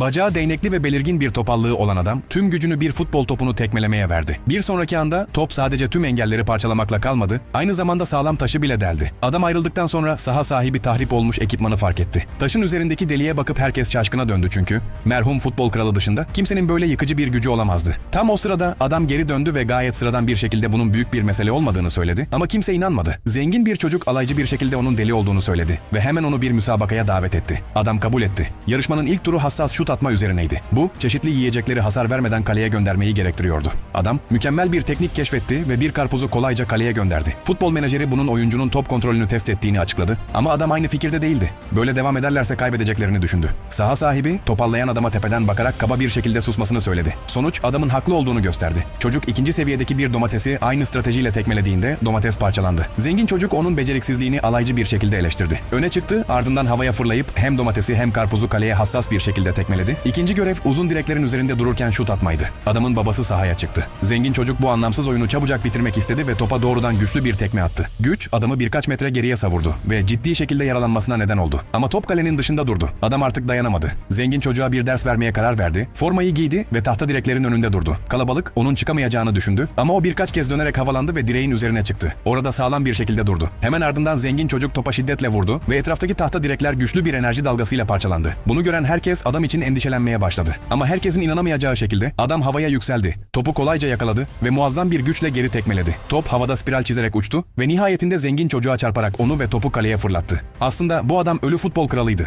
Bacağı değnekli ve belirgin bir topallığı olan adam tüm gücünü bir futbol topunu tekmelemeye verdi. Bir sonraki anda top sadece tüm engelleri parçalamakla kalmadı, aynı zamanda sağlam taşı bile deldi. Adam ayrıldıktan sonra saha sahibi tahrip olmuş ekipmanı fark etti. Taşın üzerindeki deliğe bakıp herkes şaşkına döndü çünkü merhum futbol kralı dışında kimsenin böyle yıkıcı bir gücü olamazdı. Tam o sırada adam geri döndü ve gayet sıradan bir şekilde bunun büyük bir mesele olmadığını söyledi ama kimse inanmadı. Zengin bir çocuk alaycı bir şekilde onun deli olduğunu söyledi ve hemen onu bir müsabakaya davet etti. Adam kabul etti. Yarışmanın ilk turu hassas şut atma üzerineydi. Bu, çeşitli yiyecekleri hasar vermeden kaleye göndermeyi gerektiriyordu. Adam, mükemmel bir teknik keşfetti ve bir karpuzu kolayca kaleye gönderdi. Futbol menajeri bunun oyuncunun top kontrolünü test ettiğini açıkladı ama adam aynı fikirde değildi. Böyle devam ederlerse kaybedeceklerini düşündü. Saha sahibi, topallayan adama tepeden bakarak kaba bir şekilde susmasını söyledi. Sonuç, adamın haklı olduğunu gösterdi. Çocuk ikinci seviyedeki bir domatesi aynı stratejiyle tekmelediğinde domates parçalandı. Zengin çocuk onun beceriksizliğini alaycı bir şekilde eleştirdi. Öne çıktı, ardından havaya fırlayıp hem domatesi hem karpuzu kaleye hassas bir şekilde tekmeledi. İkinci görev uzun direklerin üzerinde dururken şut atmaydı. Adamın babası sahaya çıktı. Zengin çocuk bu anlamsız oyunu çabucak bitirmek istedi ve topa doğrudan güçlü bir tekme attı. Güç adamı birkaç metre geriye savurdu ve ciddi şekilde yaralanmasına neden oldu. Ama top kalenin dışında durdu. Adam artık dayanamadı. Zengin çocuğa bir ders vermeye karar verdi. Formayı giydi ve tahta direklerin önünde durdu. Kalabalık onun çıkamayacağını düşündü ama o birkaç kez dönerek havalandı ve direğin üzerine çıktı. Orada sağlam bir şekilde durdu. Hemen ardından zengin çocuk topa şiddetle vurdu ve etraftaki tahta direkler güçlü bir enerji dalgasıyla parçalandı. Bunu gören herkes adam için endişelenmeye başladı. Ama herkesin inanamayacağı şekilde adam havaya yükseldi. Topu kolayca yakaladı ve muazzam bir güçle geri tekmeledi. Top havada spiral çizerek uçtu ve nihayetinde zengin çocuğa çarparak onu ve topu kaleye fırlattı. Aslında bu adam ölü futbol kralıydı.